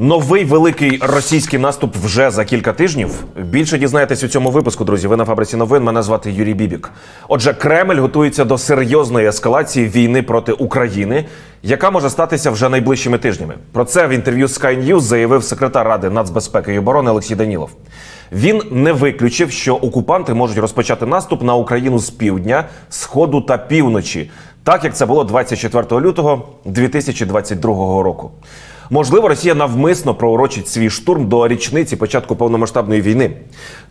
Новий великий російський наступ вже за кілька тижнів. Більше дізнаєтесь у цьому випуску, друзі. Ви на фабриці новин. Мене звати Юрій Бібік. Отже, Кремль готується до серйозної ескалації війни проти України, яка може статися вже найближчими тижнями. Про це в інтерв'ю Sky News заявив секретар Ради нацбезпеки і оборони Олексій Данілов. Він не виключив, що окупанти можуть розпочати наступ на Україну з півдня, сходу та півночі, так як це було 24 лютого 2022 року. Можливо, Росія навмисно проурочить свій штурм до річниці початку повномасштабної війни.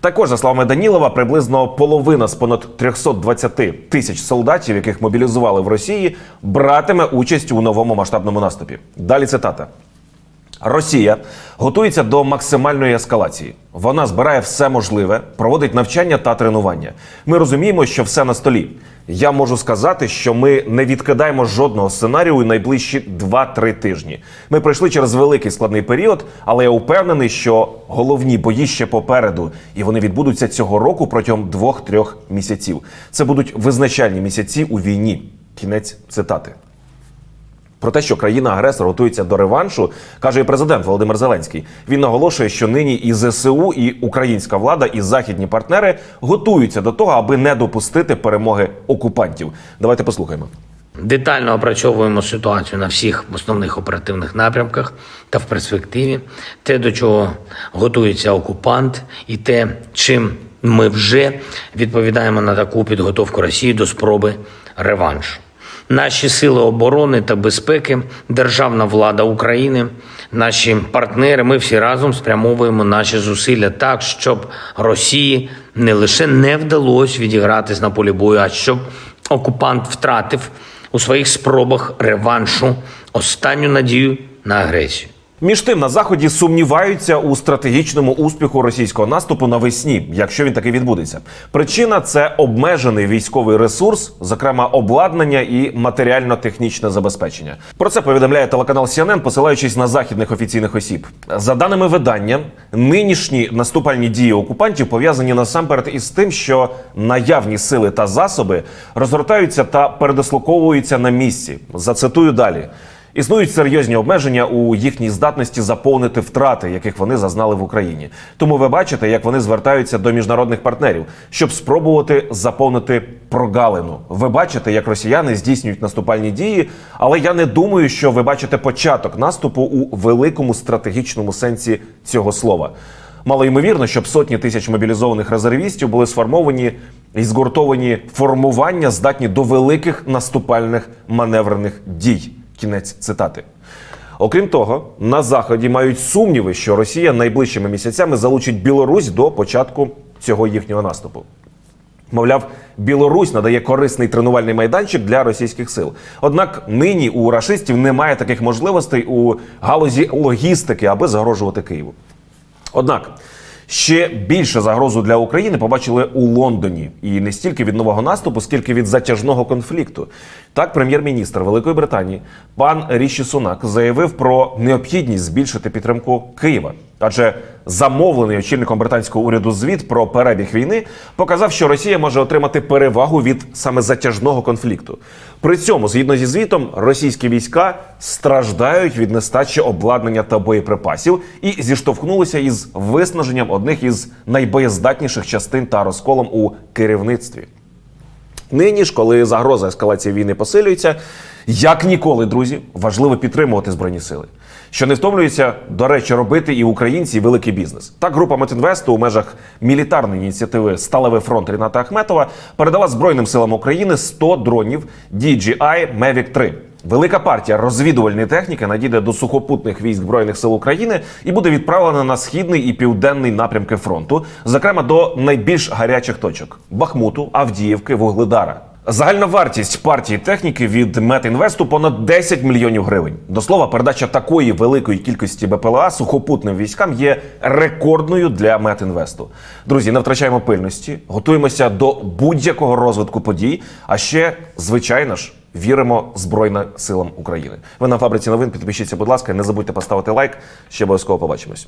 Також, за словами Данілова, приблизно половина з понад 320 тисяч солдатів, яких мобілізували в Росії, братиме участь у новому масштабному наступі. Далі цитата. Росія готується до максимальної ескалації. Вона збирає все можливе, проводить навчання та тренування. Ми розуміємо, що все на столі. Я можу сказати, що ми не відкидаємо жодного сценарію найближчі 2-3 тижні. Ми пройшли через великий складний період, але я упевнений, що головні бої ще попереду, і вони відбудуться цього року протягом 2-3 місяців. Це будуть визначальні місяці у війні. Кінець цитати. Про те, що країна-агресор готується до реваншу, каже і президент Володимир Зеленський. Він наголошує, що нині і ЗСУ, і українська влада, і західні партнери готуються до того, аби не допустити перемоги окупантів. Давайте послухаємо. Детально опрацьовуємо ситуацію на всіх основних оперативних напрямках та в перспективі, те, до чого готується окупант, і те, чим ми вже відповідаємо на таку підготовку Росії до спроби реваншу. Наші сили оборони та безпеки, державна влада України, наші партнери. Ми всі разом спрямовуємо наші зусилля так, щоб Росії не лише не вдалося відігратись на полі бою, а щоб окупант втратив у своїх спробах реваншу останню надію на агресію. Між тим на заході сумніваються у стратегічному успіху російського наступу навесні, якщо він таки відбудеться. Причина це обмежений військовий ресурс, зокрема обладнання і матеріально-технічне забезпечення. Про це повідомляє телеканал CNN, посилаючись на західних офіційних осіб. За даними видання, нинішні наступальні дії окупантів пов'язані насамперед із тим, що наявні сили та засоби розгортаються та передислоковуються на місці. Зацитую далі. Існують серйозні обмеження у їхній здатності заповнити втрати, яких вони зазнали в Україні. Тому ви бачите, як вони звертаються до міжнародних партнерів, щоб спробувати заповнити прогалину. Ви бачите, як росіяни здійснюють наступальні дії, але я не думаю, що ви бачите початок наступу у великому стратегічному сенсі цього слова. Мало ймовірно, щоб сотні тисяч мобілізованих резервістів були сформовані і згуртовані формування, здатні до великих наступальних маневрених дій. Кінець цитати. Окрім того, на заході мають сумніви, що Росія найближчими місяцями залучить Білорусь до початку цього їхнього наступу. Мовляв, Білорусь надає корисний тренувальний майданчик для російських сил. Однак нині у рашистів немає таких можливостей у галузі логістики, аби загрожувати Києву. Однак ще більше загрозу для України побачили у Лондоні, і не стільки від нового наступу, скільки від затяжного конфлікту. Так, прем'єр-міністр Великої Британії пан Ріші Сунак заявив про необхідність збільшити підтримку Києва. Адже замовлений очільником британського уряду звіт про перебіг війни показав, що Росія може отримати перевагу від саме затяжного конфлікту. При цьому, згідно зі звітом, російські війська страждають від нестачі обладнання та боєприпасів і зіштовхнулися із виснаженням одних із найбоєздатніших частин та розколом у керівництві. Нині ж, коли загроза ескалації війни посилюється, як ніколи, друзі, важливо підтримувати збройні сили, що не втомлюється, до речі, робити і українці, і великий бізнес. Так, група Метінвесту у межах мілітарної ініціативи Сталевий фронт Ріната Ахметова передала Збройним силам України 100 дронів DJI Mavic 3. Велика партія розвідувальної техніки надійде до сухопутних військ збройних сил України і буде відправлена на східний і південний напрямки фронту, зокрема до найбільш гарячих точок Бахмуту, Авдіївки, Вугледара. Загальна вартість партії техніки від Метінвесту понад 10 мільйонів гривень. До слова, передача такої великої кількості БПЛА сухопутним військам є рекордною для Метінвесту. Друзі, не втрачаємо пильності, готуємося до будь-якого розвитку подій. А ще, звичайно ж, віримо Збройним силам України. Ви на фабриці новин. Підпишіться, будь ласка, не забудьте поставити лайк. Ще обов'язково побачимось.